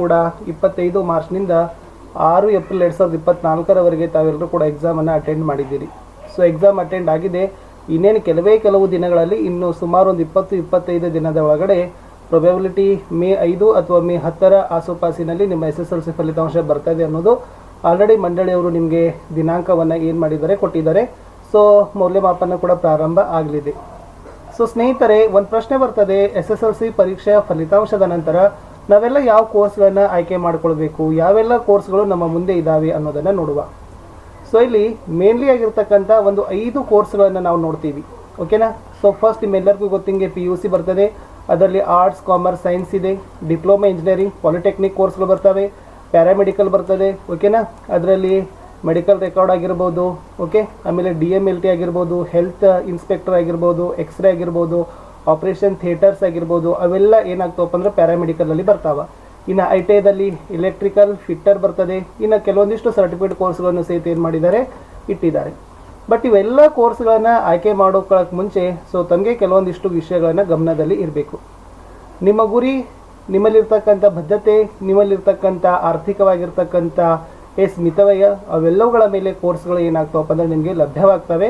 ಕೂಡ ಇಪ್ಪತ್ತೈದು ಮಾರ್ಚ್ನಿಂದ ಆರು ಏಪ್ರಿಲ್ ಎರಡು ಸಾವಿರದ ಇಪ್ಪತ್ತ್ನಾಲ್ಕರವರೆಗೆ ತಾವೆಲ್ಲರೂ ಕೂಡ ಎಕ್ಸಾಮನ್ನು ಅಟೆಂಡ್ ಮಾಡಿದ್ದೀರಿ. ಸೊ ಎಕ್ಸಾಮ್ ಅಟೆಂಡ್ ಆಗಿದೆ. ಇನ್ನೇನು ಕೆಲವೇ ಕೆಲವು ದಿನಗಳಲ್ಲಿ ಇನ್ನು ಸುಮಾರು ಒಂದು ಇಪ್ಪತ್ತು, ಇಪ್ಪತ್ತೈದು ದಿನದ ಒಳಗಡೆ ಪ್ರೊಬೆಬಿಲಿಟಿ ಮೇ ಐದು ಅಥವಾ ಮೇ ಹತ್ತರ ಆಸುಪಾಸಿನಲ್ಲಿ ನಿಮ್ಮ ಎಸ್ ಎಸ್ ಎಲ್ ಸಿ ಫಲಿತಾಂಶ ಬರ್ತದೆ ಅನ್ನೋದು ಆಲ್ರೆಡಿ ಮಂಡಳಿಯವರು ನಿಮಗೆ ದಿನಾಂಕವನ್ನು ಏನು ಮಾಡಿದ್ದಾರೆ ಕೊಟ್ಟಿದ್ದಾರೆ. ಸೊ ಮೌಲ್ಯಮಾಪನ ಕೂಡ ಪ್ರಾರಂಭ ಆಗಲಿದೆ. ಸೊ ಸ್ನೇಹಿತರೆ, ಒಂದು ಪ್ರಶ್ನೆ ಬರ್ತದೆ. ಎಸ್ ಎಸ್ ಎಲ್ ಸಿ ಪರೀಕ್ಷೆಯ ಫಲಿತಾಂಶದ ನಂತರ ನಾವೆಲ್ಲ ಯಾವ ಕೋರ್ಸ್ಗಳನ್ನು ಆಯ್ಕೆ ಮಾಡಿಕೊಳ್ಬೇಕು? ಯಾವೆಲ್ಲ ಕೋರ್ಸ್ಗಳು ನಮ್ಮ ಮುಂದೆ ಇದ್ದಾವೆ ಅನ್ನೋದನ್ನು ನೋಡುವ. ಸೊ ಇಲ್ಲಿ ಮೇನ್ಲಿ ಆಗಿರ್ತಕ್ಕಂಥ ಒಂದು ಐದು ಕೋರ್ಸ್ಗಳನ್ನು ನಾವು ನೋಡ್ತೀವಿ. ಓಕೆನಾ ಸೊ ಫಸ್ಟ್ ನಿಮ್ಮೆಲ್ಲರಿಗೂ ಗೊತ್ತಿಂಗೆ ಪಿ ಯು ಸಿ ಬರ್ತದೆ. ಅದರಲ್ಲಿ ಆರ್ಟ್ಸ್ ಕಾಮರ್ಸ್ ಸೈನ್ಸ್ ಇದೆ. ಡಿಪ್ಲೊಮಾ ಇಂಜಿನಿಯರಿಂಗ್ ಪಾಲಿಟೆಕ್ನಿಕ್ ಕೋರ್ಸ್ಗಳು ಬರ್ತವೆ. ಪ್ಯಾರಾಮೆಡಿಕಲ್ ಬರ್ತದೆ. ಓಕೆನಾ ಅದರಲ್ಲಿ ಮೆಡಿಕಲ್ ರೆಕಾರ್ಡ್ ಆಗಿರ್ಬೋದು. ಓಕೆ ಆಮೇಲೆ ಡಿ ಎಂ ಎಲ್ ಟಿ ಆಗಿರ್ಬೋದು. ಹೆಲ್ತ್ ಇನ್ಸ್ಪೆಕ್ಟರ್ ಆಗಿರ್ಬೋದು. ಎಕ್ಸ್ರೇ ಆಗಿರ್ಬೋದು. ಆಪರೇಷನ್ ಥಿಯೇಟರ್ಸ್ ಆಗಿರ್ಬೋದು, ಅವೆಲ್ಲ ಏನಾಗ್ತವಪ್ಪ ಅಂದ್ರೆ ಪ್ಯಾರಾಮೆಡಿಕಲಲ್ಲಿ ಬರ್ತಾವೆ. ಇನ್ನು ಐ ಟಿ ಐದಲ್ಲಿ ಇಲೆಕ್ಟ್ರಿಕಲ್ ಫಿಟ್ಟರ್ ಬರ್ತದೆ. ಇನ್ನು ಕೆಲವೊಂದಿಷ್ಟು ಸರ್ಟಿಫಿಕೇಟ್ ಕೋರ್ಸ್ಗಳನ್ನು ಸಹಿತ ಏನು ಮಾಡಿದ್ದಾರೆ, ಇಟ್ಟಿದ್ದಾರೆ. ಬಟ್ ಇವೆಲ್ಲ ಕೋರ್ಸ್ಗಳನ್ನು ಆಯ್ಕೆ ಮಾಡೋಕ್ಕೊಳಕ್ಕೆ ಮುಂಚೆ ಸೊ ತಮಗೆ ಕೆಲವೊಂದಿಷ್ಟು ವಿಷಯಗಳನ್ನು ಗಮನದಲ್ಲಿ ಇರಬೇಕು. ನಿಮ್ಮ ಗುರಿ, ನಿಮ್ಮಲ್ಲಿರ್ತಕ್ಕಂಥ ಬದ್ಧತೆ, ನಿಮ್ಮಲ್ಲಿರ್ತಕ್ಕಂಥ ಆರ್ಥಿಕವಾಗಿರ್ತಕ್ಕಂಥ ಎಸ್ ಮಿತವ್ಯಯ ಅವೆಲ್ಲವುಗಳ ಮೇಲೆ ಕೋರ್ಸ್ಗಳು ಏನಾಗ್ತವಪ್ಪ ಅಂದರೆ ನಿಮಗೆ ಲಭ್ಯವಾಗ್ತವೆ.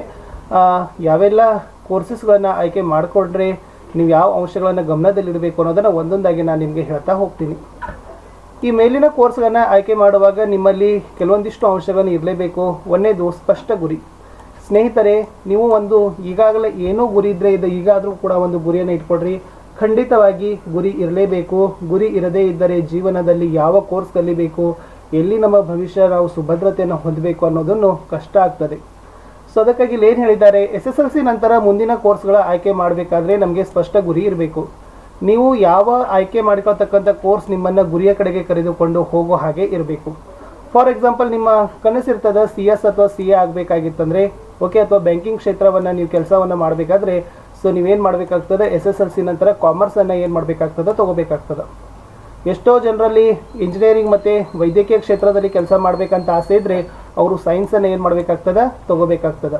ಯಾವೆಲ್ಲ ಕೋರ್ಸಸ್ಗಳನ್ನು ಆಯ್ಕೆ ಮಾಡಿಕೊಂಡ್ರೆ ನೀವು ಯಾವ ಅಂಶಗಳನ್ನು ಗಮನದಲ್ಲಿಡಬೇಕು ಅನ್ನೋದನ್ನು ಒಂದೊಂದಾಗಿ ನಾನು ನಿಮಗೆ ಹೇಳ್ತಾ ಹೋಗ್ತೀನಿ. ಈ ಮೇಲಿನ ಕೋರ್ಸ್ಗಳನ್ನು ಆಯ್ಕೆ ಮಾಡುವಾಗ ನಿಮ್ಮಲ್ಲಿ ಕೆಲವೊಂದಿಷ್ಟು ಅಂಶಗಳನ್ನು ಇರಲೇಬೇಕು. ಒಂದೇದು ಸ್ಪಷ್ಟ ಗುರಿ. ಸ್ನೇಹಿತರೆ, ನೀವು ಒಂದು ಈಗಾಗಲೇ ಏನೋ ಗುರಿ ಇದ್ದರೆ ಇದು ಈಗಾದರೂ ಕೂಡ ಒಂದು ಗುರಿಯನ್ನು ಇಟ್ಕೊಡ್ರಿ ಖಂಡಿತವಾಗಿ ಗುರಿ ಇರಲೇಬೇಕು. ಗುರಿ ಇರದೇ ಇದ್ದರೆ ಜೀವನದಲ್ಲಿ ಯಾವ ಕೋರ್ಸ್ ಕಲಿಬೇಕು ಎಲ್ಲಿ ನಮ್ಮ ಭವಿಷ್ಯ, ನಾವು ಸುಭದ್ರತೆಯನ್ನು ಹೊಂದಬೇಕು ಅನ್ನೋದನ್ನು ಕಷ್ಟ ಆಗ್ತದೆ. ಸೊ ಅದಕ್ಕಾಗಿ ಇಲ್ಲಿ ಏನು ಹೇಳಿದ್ದಾರೆ ಎಸ್ ಎಸ್ ಎಲ್ ಸಿ ನಂತರ ಮುಂದಿನ ಕೋರ್ಸ್ಗಳ ಆಯ್ಕೆ ಮಾಡಬೇಕಾದ್ರೆ ನಮಗೆ ಸ್ಪಷ್ಟ ಗುರಿ ಇರಬೇಕು. ನೀವು ಯಾವ ಆಯ್ಕೆ ಮಾಡಿಕೊಳ್ತಕ್ಕಂಥ ಕೋರ್ಸ್ ನಿಮ್ಮನ್ನು ಗುರಿಯ ಕಡೆಗೆ ಕರೆದುಕೊಂಡು ಹೋಗೋ ಹಾಗೆ ಇರಬೇಕು. ಫಾರ್ ಎಕ್ಸಾಂಪಲ್ ನಿಮ್ಮ ಕನಸಿರ್ತದ ಸಿ ಎಸ್ ಅಥವಾ ಸಿ ಎ ಆಗಬೇಕಾಗಿತ್ತಂದರೆ ಓಕೆ ಅಥವಾ ಬ್ಯಾಂಕಿಂಗ್ ಕ್ಷೇತ್ರವನ್ನು ನೀವು ಕೆಲಸವನ್ನು ಮಾಡಬೇಕಾದ್ರೆ ಸೊ ನೀವೇನು ಮಾಡಬೇಕಾಗ್ತದೆ ಎಸ್ ಎಸ್ ಎಲ್ ಸಿ ನಂತರ ಕಾಮರ್ಸನ್ನು ಏನು ಮಾಡಬೇಕಾಗ್ತದೆ, ತೊಗೋಬೇಕಾಗ್ತದೆ. ಎಷ್ಟೋ ಜನರಲ್ಲಿ ಇಂಜಿನಿಯರಿಂಗ್ ಮತ್ತು ವೈದ್ಯಕೀಯ ಕ್ಷೇತ್ರದಲ್ಲಿ ಕೆಲಸ ಮಾಡಬೇಕಂತ ಆಸೆ ಇದ್ದರೆ ಅವರು ಸೈನ್ಸನ್ನು ಏನು ಮಾಡಬೇಕಾಗ್ತದೆ? ತೊಗೋಬೇಕಾಗ್ತದೆ.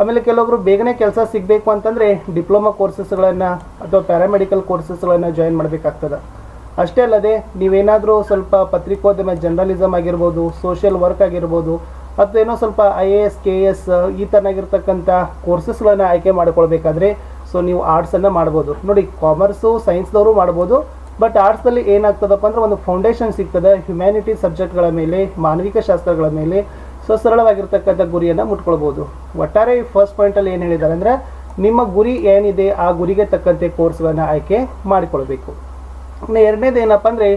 ಆಮೇಲೆ ಕೆಲವೊಬ್ರು ಬೇಗನೆ ಕೆಲಸ ಸಿಗಬೇಕು ಅಂತಂದರೆ ಡಿಪ್ಲೊಮಾ ಕೋರ್ಸಸ್ಗಳನ್ನು ಅಥವಾ ಪ್ಯಾರಾಮೆಡಿಕಲ್ ಕೋರ್ಸಸ್ಗಳನ್ನು ಜಾಯಿನ್ ಮಾಡಬೇಕಾಗ್ತದೆ. ಅಷ್ಟೇ ಅಲ್ಲದೆ ನೀವೇನಾದರೂ ಸ್ವಲ್ಪ ಪತ್ರಿಕೋದ್ಯಮ ಜರ್ನಲಿಸಮ್ ಆಗಿರ್ಬೋದು ಸೋಷಿಯಲ್ ವರ್ಕ್ ಆಗಿರ್ಬೋದು, ಅಥವಾ ಏನೋ ಸ್ವಲ್ಪ I A S K S ಈ ಥರನಾಗಿರ್ತಕ್ಕಂಥ ಕೋರ್ಸಸ್ಗಳನ್ನು ಆಯ್ಕೆ ಮಾಡ್ಕೊಳ್ಬೇಕಾದ್ರೆ ಸೊ ನೀವು ಆರ್ಟ್ಸನ್ನು ಮಾಡ್ಬೋದು. ನೋಡಿ ಕಾಮರ್ಸು ಸೈನ್ಸ್ದವರು ಮಾಡ್ಬೋದು ಬಟ್ ಆರ್ಟ್ಸಲ್ಲಿ ಏನಾಗ್ತದಪ್ಪ ಅಂದ್ರೆ ಒಂದು ಫೌಂಡೇಶನ್ ಸಿಗ್ತದೆ ಹ್ಯುಮ್ಯಾನಿಟಿ ಸಬ್ಜೆಕ್ಟ್ಗಳ ಮೇಲೆ, ಮಾನವಿಕ ಶಾಸ್ತ್ರಗಳ ಮೇಲೆ, ಸೊ ಸರಳವಾಗಿರ್ತಕ್ಕಂಥ ಗುರಿಯನ್ನು ಮುಟ್ಕೊಳ್ಬೋದು. ಒಟ್ಟಾರೆ ಈ ಫಸ್ಟ್ ಪಾಯಿಂಟಲ್ಲಿ ಏನು ಹೇಳಿದ್ದಾರೆ ಅಂದರೆ, ನಿಮ್ಮ ಗುರಿ ಏನಿದೆ, ಆ ಗುರಿಗೆ ತಕ್ಕಂತೆ ಕೋರ್ಸ್ಗಳನ್ನು ಆಯ್ಕೆ ಮಾಡಿಕೊಳ್ಬೇಕು. ಇನ್ನು ಎರಡನೇದು ಏನಪ್ಪ ಅಂದರೆ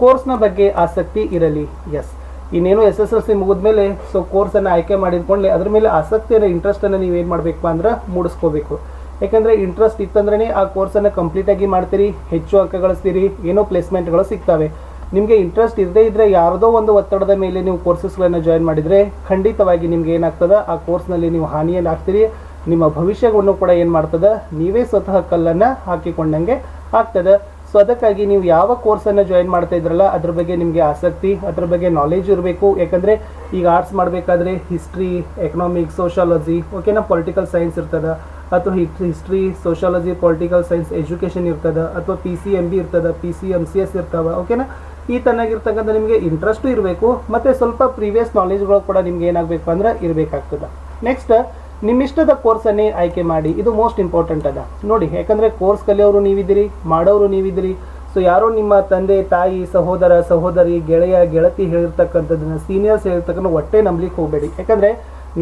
ಕೋರ್ಸ್ನ ಬಗ್ಗೆ ಆಸಕ್ತಿ ಇರಲಿ. ಎಸ್ ಇನ್ನೇನು ಎಸ್ ಎಸ್ ಎಲ್ ಸಿ ಮುಗಿದ್ಮೇಲೆ ಸೊ ಕೋರ್ಸನ್ನು ಆಯ್ಕೆ ಮಾಡಿದ್ಕೊಂಡ್ಲೆ ಅದ್ರ ಮೇಲೆ ಆಸಕ್ತಿಯನ್ನು ಇಂಟ್ರೆಸ್ಟನ್ನು ನೀವು ಏನು ಮಾಡಬೇಕು ಅಂದ್ರೆ ಮೂಡಿಸ್ಕೋಬೇಕು ಯಾಕಂದರೆ ಇಂಟ್ರೆಸ್ಟ್ ಇತ್ತಂದ್ರೇ ಆ ಕೋರ್ಸನ್ನು ಕಂಪ್ಲೀಟಾಗಿ ಮಾಡ್ತೀರಿ, ಹೆಚ್ಚು ಅಂಕ ಗಳಿಸ್ತೀರಿ, ಏನೋ ಪ್ಲೇಸ್ಮೆಂಟ್ಗಳು ಸಿಗ್ತವೆ. ನಿಮಗೆ ಇಂಟ್ರೆಸ್ಟ್ ಇರದೇ ಇದ್ದರೆ ಯಾರದೋ ಒಂದು ಒತ್ತಡದ ಮೇಲೆ ನೀವು ಕೋರ್ಸಸ್ಗಳನ್ನು ಜಾಯಿನ್ ಮಾಡಿದರೆ ಖಂಡಿತವಾಗಿ ನಿಮ್ಗೆ ಏನಾಗ್ತದೆ? ಆ ಕೋರ್ಸ್ನಲ್ಲಿ ನೀವು ಹಾನಿಯನ್ನು ಆಗ್ತೀರಿ ನಿಮ್ಮ ಭವಿಷ್ಯವನ್ನು ಕೂಡ ಏನು ಮಾಡ್ತದೆ? ನೀವೇ ಸ್ವತಃ ಕಲ್ಲನ್ನು ಹಾಕಿಕೊಂಡಂಗೆ ಆಗ್ತದೆ. ಸೊ ಅದಕ್ಕಾಗಿ ನೀವು ಯಾವ ಕೋರ್ಸನ್ನು ಜಾಯಿನ್ ಮಾಡ್ತಾ ಇದ್ರಲ್ಲ, ಅದ್ರ ಬಗ್ಗೆ ನಿಮಗೆ ಆಸಕ್ತಿ, ಅದ್ರ ಬಗ್ಗೆ ನಾಲೆಜ್ ಇರಬೇಕು. ಯಾಕಂದರೆ ಈಗ ಆರ್ಟ್ಸ್ ಮಾಡಬೇಕಾದ್ರೆ ಹಿಸ್ಟ್ರಿ ಎಕನಾಮಿಕ್ಸ್ ಸೋಷಾಲಜಿ ಓಕೆನಾ ಪೊಲಿಟಿಕಲ್ ಸೈನ್ಸ್ ಇರ್ತದೆ. ಅಥವಾ history sociology political science education ಇರ್ತದೆ ಅಥವಾ ಪಿ ಸಿ ಎಂ ಬಿ ಇರ್ತದೆ P C M C S ಇರ್ತಾವೆ ಓಕೆನಾ ಈ ತನ್ನಾಗಿರ್ತಕ್ಕಂಥ ನಿಮಗೆ ಇಂಟ್ರೆಸ್ಟು ಇರಬೇಕು, ಮತ್ತು ಸ್ವಲ್ಪ ಪ್ರೀವಿಯಸ್ ನಾಲೆಜ್ಗಳು ಕೂಡ ನಿಮ್ಗೆ ಏನಾಗಬೇಕು ಅಂದ್ರೆ ಇರಬೇಕಾಗ್ತದೆ. ನೆಕ್ಸ್ಟ್ ನಿಮ್ಮಿಷ್ಟದ ಕೋರ್ಸನ್ನೇ ಆಯ್ಕೆ ಮಾಡಿ, ಇದು ಮೋಸ್ಟ್ ಇಂಪಾರ್ಟೆಂಟ್ ಅದ. ನೋಡಿ, ಯಾಕಂದರೆ ಕೋರ್ಸ್ ಕಲಿಯೋರು ನೀವಿದ್ದೀರಿ, ಮಾಡೋರು ನೀವಿದ್ದೀರಿ ಸೊ ಯಾರೋ ನಿಮ್ಮ ತಂದೆ, ತಾಯಿ, ಸಹೋದರ, ಸಹೋದರಿ, ಗೆಳೆಯ, ಗೆಳತಿ ಹೇಳಿರ್ತಕ್ಕಂಥದ್ದನ್ನ ಸೀನಿಯರ್ಸ್ ಹೇಳಿರ್ತಕ್ಕಂಥ ಹೊಟ್ಟೆ ನಂಬಲಿಕ್ಕೆ ಹೋಗಬೇಡಿ. ಯಾಕಂದರೆ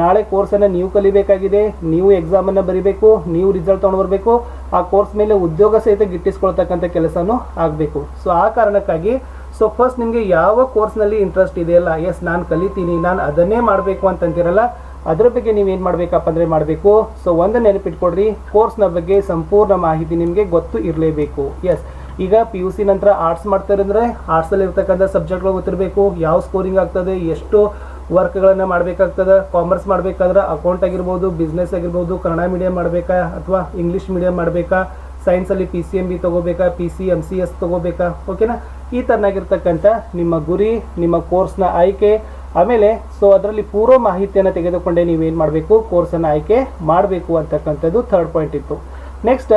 ನಾಳೆ ಕೋರ್ಸನ್ನು ನೀವು ಕಲಿಬೇಕಾಗಿದೆ, ನೀವು ಎಕ್ಸಾಮನ್ನು ಬರಿಬೇಕು, ನೀವು ರಿಸಲ್ಟ್ ತೊಗೊಂಡು ಬರಬೇಕು, ಆ ಕೋರ್ಸ್ ಮೇಲೆ ಉದ್ಯೋಗ ಸಹಿತ ಗಿಟ್ಟಿಸ್ಕೊಳ್ತಕ್ಕಂಥ ಕೆಲಸನೂ ಆಗಬೇಕು. ಸೊ ಆ ಕಾರಣಕ್ಕಾಗಿ ಸೊ ಫಸ್ಟ್ ನಿಮಗೆ ಯಾವ ಕೋರ್ಸ್ನಲ್ಲಿ ಇಂಟ್ರೆಸ್ಟ್ ಇದೆಯಲ್ಲ ಎಸ್ ನಾನು ಕಲಿತೀನಿ, ನಾನು ಅದನ್ನೇ ಮಾಡಬೇಕು ಅಂತಂತೀರಲ್ಲ, ಅದರ ಬಗ್ಗೆ ನೀವೇನು ಮಾಡಬೇಕಪ್ಪ ಅಂದರೆ ಮಾಡಬೇಕು. ಸೊ ಒಂದು ನೆನಪಿಟ್ಕೊಡ್ರಿ ಕೋರ್ಸ್ನ ಬಗ್ಗೆ ಸಂಪೂರ್ಣ ಮಾಹಿತಿ ನಿಮಗೆ ಗೊತ್ತು ಇರಲೇಬೇಕು. ಎಸ್ ಈಗ ಪಿ ಯು ಸಿ ನಂತರ ಆರ್ಟ್ಸ್ ಮಾಡ್ತಾರೆ ಅಂದರೆ ಆರ್ಟ್ಸಲ್ಲಿ ಇರ್ತಕ್ಕಂಥ ಸಬ್ಜೆಕ್ಟ್ಗಳು ಗೊತ್ತಿರಬೇಕು, ಯಾವ ಸ್ಕೋರಿಂಗ್ ಆಗ್ತದೆ, ಎಷ್ಟು ವರ್ಕ್ಗಳನ್ನು ಮಾಡಬೇಕಾಗ್ತದೆ ಕಾಮರ್ಸ್ ಮಾಡಬೇಕಾದ್ರೆ ಅಕೌಂಟ್ ಆಗಿರ್ಬೋದು ಬಿಸ್ನೆಸ್ ಆಗಿರ್ಬೋದು, ಕನ್ನಡ ಮೀಡಿಯಂ ಮಾಡಬೇಕಾ ಅಥವಾ ಇಂಗ್ಲೀಷ್ ಮೀಡಿಯಂ ಮಾಡಬೇಕಾ ಸೈನ್ಸಲ್ಲಿ P C M B ತೊಗೋಬೇಕಾ P C M C S ತೊಗೋಬೇಕಾ ಓಕೆನಾ ಈ ಥರನಾಗಿರ್ತಕ್ಕಂಥ ನಿಮ್ಮ ಗುರಿ, ನಿಮ್ಮ ಕೋರ್ಸ್ನ ಆಯ್ಕೆ, ಆಮೇಲೆ ಸೊ ಅದರಲ್ಲಿ ಪೂರ್ವ ಮಾಹಿತಿಯನ್ನು ತೆಗೆದುಕೊಂಡೇ ನೀವೇನು ಮಾಡಬೇಕು ಕೋರ್ಸನ್ನು ಆಯ್ಕೆ ಮಾಡಬೇಕು ಅಂತಕ್ಕಂಥದ್ದು ಥರ್ಡ್ ಪಾಯಿಂಟ್ ಇತ್ತು. ನೆಕ್ಸ್ಟ್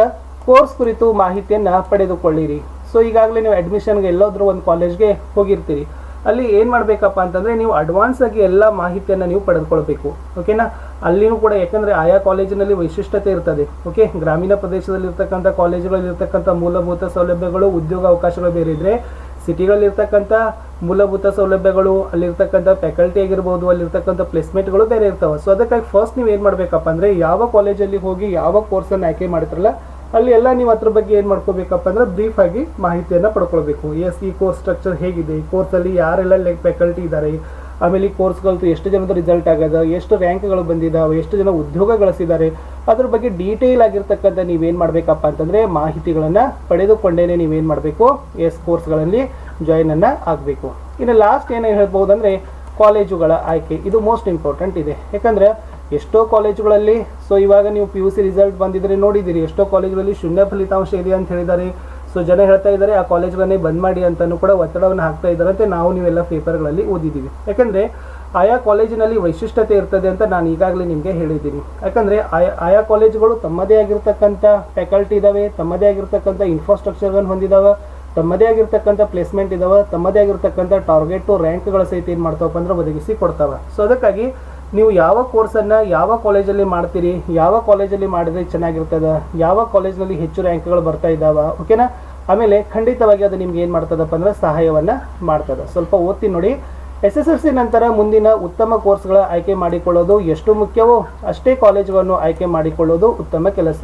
ಕೋರ್ಸ್ ಕುರಿತು ಮಾಹಿತಿಯನ್ನು ಪಡೆದುಕೊಳ್ಳಿರಿ. ಸೊ ಈಗಾಗಲೇ ನೀವು ಅಡ್ಮಿಷನ್ಗೆ ಎಲ್ಲೋದ್ರೂ ಒಂದು ಕಾಲೇಜ್ಗೆ ಹೋಗಿರ್ತೀರಿ. ಅಲ್ಲಿ ಏನು ಮಾಡಬೇಕಪ್ಪ ಅಂತಂದರೆ ನೀವು ಅಡ್ವಾನ್ಸ್ ಆಗಿ ಎಲ್ಲ ಮಾಹಿತಿಯನ್ನು ನೀವು ಪಡೆದುಕೊಳ್ಬೇಕು ಓಕೆನಾ ಅಲ್ಲಿನೂ ಕೂಡ ಯಾಕಂದರೆ ಆಯಾ ಕಾಲೇಜಿನಲ್ಲಿ ವೈಶಿಷ್ಟ್ಯತೆ ಇರ್ತದೆ ಓಕೆ ಗ್ರಾಮೀಣ ಪ್ರದೇಶದಲ್ಲಿ ಕಾಲೇಜುಗಳಲ್ಲಿರ್ತಕ್ಕಂಥ ಮೂಲಭೂತ ಸೌಲಭ್ಯಗಳು, ಉದ್ಯೋಗ ಅವಕಾಶಗಳು ಬೇರೆ ಇದ್ದರೆ ಸಿಟಿಗಳಲ್ಲಿರ್ತಕ್ಕಂಥ ಮೂಲಭೂತ ಸೌಲಭ್ಯಗಳು, ಅಲ್ಲಿರ್ತಕ್ಕಂಥ ಫ್ಯಾಕಲ್ಟಿ ಆಗಿರ್ಬೋದು, ಅಲ್ಲಿರ್ತಕ್ಕಂಥ ಪ್ಲೇಸ್ಮೆಂಟ್ಗಳು ಬೇರೆ ಇರ್ತವೆ. ಸೊ ಅದಕ್ಕಾಗಿ ಫಸ್ಟ್ ನೀವು ಏನು ಮಾಡಬೇಕಪ್ಪ ಅಂದರೆ ಯಾವ ಕಾಲೇಜಲ್ಲಿ ಹೋಗಿ ಯಾವ ಕೋರ್ಸನ್ನು ಆಯ್ಕೆ ಮಾಡ್ತಿರಲ್ಲ ಅಲ್ಲಿ ಎಲ್ಲ ನೀವು ಅದ್ರ ಬಗ್ಗೆ ಏನು ಮಾಡ್ಕೋಬೇಕಪ್ಪ ಅಂದ್ರೆ ಬ್ರೀಫ್ ಆಗಿ ಮಾಹಿತಿಯನ್ನು ಪಡ್ಕೊಳ್ಬೇಕು. ಎಸ್ ಈ ಕೋರ್ಸ್ ಸ್ಟ್ರಕ್ಚರ್ ಹೇಗಿದೆ? ಈ ಕೋರ್ಸಲ್ಲಿ ಯಾರೆಲ್ಲ ಲೈಕ್ ಫ್ಯಾಕಲ್ಟಿ ಇದ್ದಾರೆ ಆಮೇಲೆ ಈ ಕೋರ್ಸ್ಗಳದ್ದು ಎಷ್ಟು ಜನದ ರಿಸಲ್ಟ್ ಆಗಿದೆ? ಎಷ್ಟು ರ್ಯಾಂಕ್ಗಳು ಬಂದಿದ್ದಾವೆ ಎಷ್ಟು ಜನ ಉದ್ಯೋಗ ಗಳಿಸಿದ್ದಾರೆ? ಅದ್ರ ಬಗ್ಗೆ ಡೀಟೇಲ್ ಆಗಿರ್ತಕ್ಕಂಥ ನೀವೇನು ಮಾಡಬೇಕಪ್ಪ ಅಂತಂದರೆ ಮಾಹಿತಿಗಳನ್ನು ಪಡೆದುಕೊಂಡೇನೆ ನೀವೇನು ಮಾಡಬೇಕು? ಎಸ್ ಕೋರ್ಸ್ಗಳಲ್ಲಿ ಜಾಯ್ನನ್ನು ಆಗಬೇಕು. ಇನ್ನು ಲಾಸ್ಟ್ ಏನು ಹೇಳ್ಬೋದಂದರೆ ಕಾಲೇಜುಗಳ ಆಯ್ಕೆ. ಇದು ಮೋಸ್ಟ್ ಇಂಪಾರ್ಟೆಂಟ್ ಇದೆ. ಯಾಕಂದರೆ ಎಷ್ಟೋ ಕಾಲೇಜುಗಳಲ್ಲಿ ಸೊ ಇವಾಗ ನೀವು ಪಿ ಯು ಸಿ ರಿಸಲ್ಟ್ ಬಂದಿದ್ರೆ ನೋಡಿದ್ದೀರಿ, ಎಷ್ಟೋ ಕಾಲೇಜುಗಳಲ್ಲಿ ಶೂನ್ಯ ಫಲಿತಾಂಶ ಇದೆ ಅಂತ ಹೇಳಿದ್ದಾರೆ. ಸೊ ಜನ ಹೇಳ್ತಾ ಇದ್ದಾರೆ, ಆ ಕಾಲೇಜ್ಗಳನ್ನೇ ಬಂದ್ ಮಾಡಿ ಅಂತಲೂ ಕೂಡ ಒತ್ತಡವನ್ನು ಹಾಕ್ತಾ ಇದ್ದಾರಂತೆ. ನಾವು ನೀವೆಲ್ಲ ಪೇಪರ್ಗಳಲ್ಲಿ ಓದಿದ್ದೀವಿ. ಯಾಕೆಂದರೆ, ಆಯಾ ಕಾಲೇಜಿನಲ್ಲಿ ವೈಶಿಷ್ಟ್ಯತೆ ಇರ್ತದೆ ಅಂತ ನಾನು ಈಗಾಗಲೇ ನಿಮಗೆ ಹೇಳಿದ್ದೀನಿ. ಯಾಕಂದರೆ, ಆಯಾ ಆಯಾ ಕಾಲೇಜುಗಳು ತಮ್ಮದೇ ಆಗಿರ್ತಕ್ಕಂಥ ಫ್ಯಾಕಲ್ಟಿ ಇದ್ದಾವೆ ತಮ್ಮದೇ ಆಗಿರ್ತಕ್ಕಂಥ ಇನ್ಫ್ರಾಸ್ಟ್ರಕ್ಚರ್ಗಳನ್ನು ಹೊಂದಿದಾವೆ, ತಮ್ಮದೇ ಆಗಿರ್ತಕ್ಕಂಥ ಪ್ಲೇಸ್ಮೆಂಟ್ ಇದಾವೆ, ತಮ್ಮದೇ ಆಗಿರ್ತಕ್ಕಂಥ ಟಾರ್ಗೆಟು ರ್ಯಾಂಕ್ಗಳ ಸಹಿತ ಏನು ಮಾಡ್ತಾವಪ್ಪ ಅಂದ್ರೆ ಒದಗಿಸಿ ಕೊಡ್ತಾವೆ. ಸೊ ಅದಕ್ಕಾಗಿ ನೀವು ಯಾವ ಕೋರ್ಸನ್ನು ಯಾವ ಕಾಲೇಜಲ್ಲಿ ಮಾಡ್ತೀರಿ, ಯಾವ ಕಾಲೇಜಲ್ಲಿ ಮಾಡಿದ್ರೆ ಚೆನ್ನಾಗಿರ್ತದೆ, ಯಾವ ಕಾಲೇಜ್ನಲ್ಲಿ ಹೆಚ್ಚು ರ್ಯಾಂಕ್ಗಳು ಬರ್ತಾ ಇದ್ದಾವ, ಓಕೆನಾ? ಆಮೇಲೆ ಖಂಡಿತವಾಗಿ ಅದು ನಿಮ್ಗೆ ಏನು ಮಾಡ್ತದಪ್ಪ ಅಂದ್ರೆ ಸಹಾಯವನ್ನು ಮಾಡ್ತದೆ. ಸ್ವಲ್ಪ ಓದ್ತೀನಿ ನೋಡಿ. ಎಸ್ ಎಸ್ ಎಲ್ ಸಿ ನಂತರ ಮುಂದಿನ ಉತ್ತಮ ಕೋರ್ಸ್ಗಳ ಆಯ್ಕೆ ಮಾಡಿಕೊಳ್ಳೋದು ಎಷ್ಟು ಮುಖ್ಯವೋ ಅಷ್ಟೇ ಕಾಲೇಜುಗಳನ್ನು ಆಯ್ಕೆ ಮಾಡಿಕೊಳ್ಳೋದು ಉತ್ತಮ ಕೆಲಸ.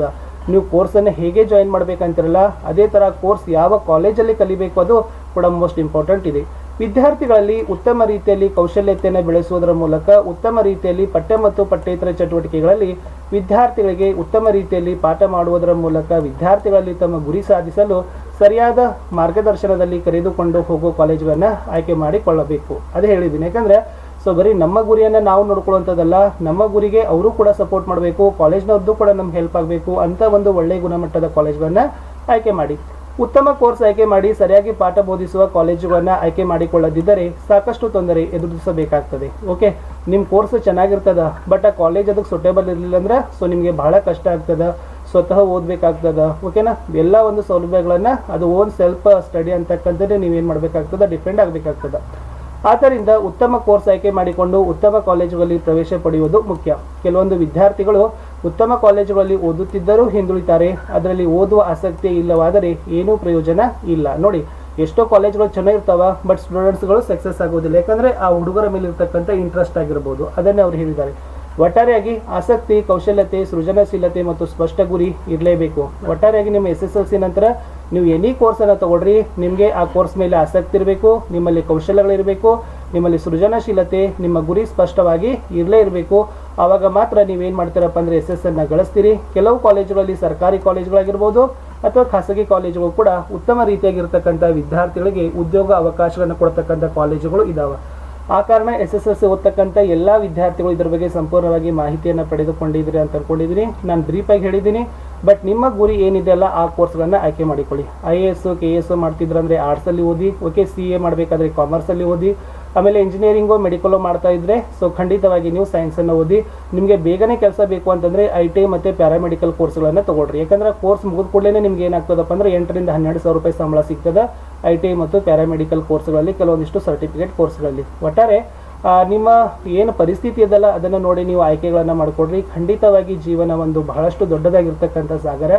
ನೀವು ಕೋರ್ಸನ್ನು ಹೇಗೆ ಜಾಯಿನ್ ಮಾಡಬೇಕಂತಿರಲ್ಲ, ಅದೇ ಥರ ಕೋರ್ಸ್ ಯಾವ ಕಾಲೇಜಲ್ಲಿ ಕಲಿಬೇಕು ಅದು ಕೂಡ ಮೋಸ್ಟ್ ಇಂಪಾರ್ಟೆಂಟ್ ಇದೆ. ವಿದ್ಯಾರ್ಥಿಗಳಲ್ಲಿ ಉತ್ತಮ ರೀತಿಯಲ್ಲಿ ಕೌಶಲ್ಯತೆಯನ್ನು ಬೆಳೆಸುವುದರ ಮೂಲಕ ಉತ್ತಮ ರೀತಿಯಲ್ಲಿ ಪಠ್ಯ ಮತ್ತು ಪಠ್ಯೇತರ ಚಟುವಟಿಕೆಗಳಲ್ಲಿ ವಿದ್ಯಾರ್ಥಿಗಳಿಗೆ ಉತ್ತಮ ರೀತಿಯಲ್ಲಿ ಪಾಠ ಮಾಡುವುದರ ಮೂಲಕ ವಿದ್ಯಾರ್ಥಿಗಳಲ್ಲಿ ತಮ್ಮ ಗುರಿ ಸಾಧಿಸಲು ಸರಿಯಾದ ಮಾರ್ಗದರ್ಶನದಲ್ಲಿ ಕರೆದುಕೊಂಡು ಹೋಗೋ ಕಾಲೇಜುಗಳನ್ನು ಆಯ್ಕೆ ಮಾಡಿಕೊಳ್ಳಬೇಕು. ಅದೇ ಹೇಳಿದ್ದೀನಿ. ಯಾಕಂದರೆ, ಸೊ ಬರೀ ನಮ್ಮ ಗುರಿಯನ್ನು ನಾವು ನೋಡ್ಕೊಳ್ಳುವಂಥದ್ದಲ್ಲ, ನಮ್ಮ ಗುರಿಗೆ ಅವರು ಕೂಡ ಸಪೋರ್ಟ್ ಮಾಡಬೇಕು ಕಾಲೇಜ್ನವ್ರದ್ದು ಕೂಡ ನಮ್ಗೆ ಹೆಲ್ಪ್ ಆಗಬೇಕು ಅಂತ ಒಂದು ಒಳ್ಳೆಯ ಗುಣಮಟ್ಟದ ಕಾಲೇಜ್ಗಳನ್ನು ಆಯ್ಕೆ ಮಾಡಿ. ಉತ್ತಮ ಕೋರ್ಸ್ ಆಯ್ಕೆ ಮಾಡಿ ಸರಿಯಾಗಿ ಪಾಠ ಬೋಧಿಸುವ ಕಾಲೇಜುಗಳನ್ನು ಆಯ್ಕೆ ಮಾಡಿಕೊಳ್ಳದಿದ್ದರೆ ಸಾಕಷ್ಟು ತೊಂದರೆ ಎದುರಿಸಬೇಕಾಗ್ತದೆ. ಓಕೆ ನಿಮ್ಮ ಕೋರ್ಸ್ ಚೆನ್ನಾಗಿರ್ತದ ಬಟ್ ಆ ಕಾಲೇಜ್ ಅದಕ್ಕೆ ಸೂಟೇಬಲ್ ಇರಲಿಲ್ಲ ಅಂದ್ರೆ ಸೊ ನಿಮಗೆ ಬಹಳ ಕಷ್ಟ ಆಗ್ತದ, ಸ್ವತಃ ಓದಬೇಕಾಗ್ತದ ಓಕೆನಾ ಎಲ್ಲ ಒಂದು ಸೌಲಭ್ಯಗಳನ್ನು ಅದು ಓನ್ ಸೆಲ್ಫ್ ಸ್ಟಡಿ ಅಂತಕ್ಕಂಥದ್ದೇ ನೀವೇನು ಮಾಡಬೇಕಾಗ್ತದೆ ಡಿಪೆಂಡ್ ಆಗಬೇಕಾಗ್ತದೆ. ಆದ್ದರಿಂದ ಉತ್ತಮ ಕೋರ್ಸ್ ಆಯ್ಕೆ ಮಾಡಿಕೊಂಡು ಉತ್ತಮ ಕಾಲೇಜುಗಳಲ್ಲಿ ಪ್ರವೇಶ ಪಡೆಯುವುದು ಮುಖ್ಯ. ಕೆಲವೊಂದು ವಿದ್ಯಾರ್ಥಿಗಳು ಉತ್ತಮ ಕಾಲೇಜುಗಳಲ್ಲಿ ಓದುತ್ತಿದ್ದರೂ ಹಿಂದುಳಿತಾರೆ. ಅದರಲ್ಲಿ ಓದುವ ಆಸಕ್ತಿ ಇಲ್ಲವಾದರೆ ಏನೂ ಪ್ರಯೋಜನ ಇಲ್ಲ. ನೋಡಿ, ಎಷ್ಟೋ ಕಾಲೇಜುಗಳು ಚೆನ್ನಾಗಿರ್ತಾವ ಬಟ್ ಸ್ಟೂಡೆಂಟ್ಸ್ಗಳು ಸಕ್ಸಸ್ ಆಗೋದಿಲ್ಲ. ಯಾಕಂದರೆ ಆ ಹುಡುಗರ ಮೇಲೆ ಇರ್ತಕ್ಕಂಥ ಇಂಟ್ರೆಸ್ಟ್ ಆಗಿರ್ಬೋದು. ಅದನ್ನೇ ಅವರು ಹೇಳಿದ್ದಾರೆ. ಒಟ್ಟಾರೆಯಾಗಿ ಆಸಕ್ತಿ, ಕೌಶಲ್ಯತೆ, ಸೃಜನಶೀಲತೆ ಮತ್ತು ಸ್ಪಷ್ಟ ಗುರಿ ಇರಲೇಬೇಕು. ಒಟ್ಟಾರೆಯಾಗಿ ನಿಮ್ಮ ಎಸ್ ಎಸ್ ಎಲ್ ಸಿ ನಂತರ ನೀವು ಎನಿ ಕೋರ್ಸನ್ನು ತಗೊಳ್ರಿ. ನಿಮಗೆ ಆ ಕೋರ್ಸ್ ಮೇಲೆ ಆಸಕ್ತಿ ಇರಬೇಕು, ನಿಮ್ಮಲ್ಲಿ ಕೌಶಲ್ಯಗಳಿರಬೇಕು, ನಿಮ್ಮಲ್ಲಿ ಸೃಜನಶೀಲತೆ, ನಿಮ್ಮ ಗುರಿ ಸ್ಪಷ್ಟವಾಗಿ ಇರಲೇ ಇರಬೇಕು. ಆವಾಗ ಮಾತ್ರ ನೀವೇನು ಮಾಡ್ತೀರಪ್ಪ ಅಂದರೆ ಎಸ್ ಎಸ್ ಅನ್ನು ಗಳಿಸ್ತೀರಿ. ಕೆಲವು ಕಾಲೇಜುಗಳಲ್ಲಿ ಸರ್ಕಾರಿ ಕಾಲೇಜುಗಳಾಗಿರ್ಬೋದು ಅಥವಾ ಖಾಸಗಿ ಕಾಲೇಜುಗಳು ಕೂಡ ಉತ್ತಮ ರೀತಿಯಾಗಿರ್ತಕ್ಕಂಥ ವಿದ್ಯಾರ್ಥಿಗಳಿಗೆ ಉದ್ಯೋಗ ಅವಕಾಶಗಳನ್ನು ಕೊಡ್ತಕ್ಕಂಥ ಕಾಲೇಜುಗಳು ಇದ್ದಾವೆ ಆ ಕಾರಣ ಎಸ್ ಎಸ್ ಎಲ್ ಸಿ ಓದ್ತಕ್ಕಂಥ ಎಲ್ಲ ವಿದ್ಯಾರ್ಥಿಗಳು ಇದ್ರ ಬಗ್ಗೆ ಸಂಪೂರ್ಣವಾಗಿ ಮಾಹಿತಿಯನ್ನು ಪಡೆದುಕೊಂಡಿದ್ದೀರಿ ಅಂತ ಅಂದ್ಕೊಂಡಿದ್ದೀನಿ ನಾನು ಬ್ರೀಫಾಗಿ ಹೇಳಿದ್ದೀನಿ ಬಟ್ ನಿಮ್ಮ ಗುರಿ ಏನಿದೆ ಅಲ್ಲ ಆ ಕೋರ್ಸ್ಗಳನ್ನು ಆಯ್ಕೆ ಮಾಡಿಕೊಳ್ಳಿ. I A S, K S ಮಾಡ್ತಿದ್ರಂದ್ರೆ ಆರ್ಟ್ಸಲ್ಲಿ ಓದಿ, ಓಕೆ, ಸಿ ಎ ಮಾಡಬೇಕಾದ್ರೆ ಕಾಮರ್ಸಲ್ಲಿ ಓದಿ ಆಮೇಲೆ ಇಂಜಿನಿಯರಿಂಗು ಮೆಡಿಕಲು ಮಾಡ್ತಾ ಇದ್ರೆ ಸೊ ಖಂಡಿತವಾಗಿ ನೀವು ಸೈನ್ಸನ್ನು ಓದಿ, ನಿಮಗೆ ಬೇಗನೆ ಕೆಲಸ ಬೇಕು ಅಂತಂದರೆ ಐ ಟಿ ಮತ್ತು ಪ್ಯಾರಾಮೆಡಿಕಲ್ ಕೋರ್ಸ್ಗಳನ್ನು ತೊಗೊಳ್ರಿ. ಯಾಕಂದ್ರೆ ಕೋರ್ಸ್ ಮುಗಿದ ಕೂಡಲೇ ನಿಮ್ಗೆ ಏನಾಗ್ತದಪ್ಪ ಅಂದ್ರೆ ಎಂಟರಿಂದ ಹನ್ನೆರಡು ಸಾವಿರ ರೂಪಾಯಿ ಸಂಬಳ ಸಿಗ್ತದೆ ಐ ಟಿ ಮತ್ತು ಪ್ಯಾರಾಮೆಡಿಕಲ್ ಕೋರ್ಸ್ಗಳಲ್ಲಿ ಕೆಲವೊಂದಿಷ್ಟು ಸರ್ಟಿಫಿಕೇಟ್ ಕೋರ್ಸ್ಗಳಲ್ಲಿ ಒಟ್ಟಾರೆ ನಿಮ್ಮ ಏನು ಪರಿಸ್ಥಿತಿ ಇದಲ್ಲ ಅದನ್ನು ನೋಡಿ ನೀವು ಆಯ್ಕೆಗಳನ್ನು ಮಾಡಿಕೊಡ್ರಿ. ಖಂಡಿತವಾಗಿ ಜೀವನ ಒಂದು ಬಹಳಷ್ಟು ದೊಡ್ಡದಾಗಿರ್ತಕ್ಕಂಥ ಸಾಗರ.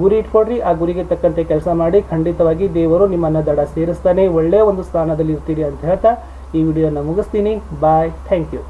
ಗುರಿ ಇಟ್ಕೊಡ್ರಿ, ಆ ಗುರಿಗೆ ತಕ್ಕಂತೆ ಕೆಲಸ ಮಾಡಿ, ಖಂಡಿತವಾಗಿ ದೇವರು ನಿಮ್ಮನ್ನು ದಡ ಸೇರಿಸ್ತಾನೆ ಒಳ್ಳೆಯ ಒಂದು ಸ್ಥಾನದಲ್ಲಿ ಇರ್ತೀರಿ ಅಂತ ಹೇಳ್ತಾ ಈ ವಿಡಿಯೋನ ಮುಗಿಸ್ತೀನಿ ಬಾಯ್ ಥ್ಯಾಂಕ್ ಯು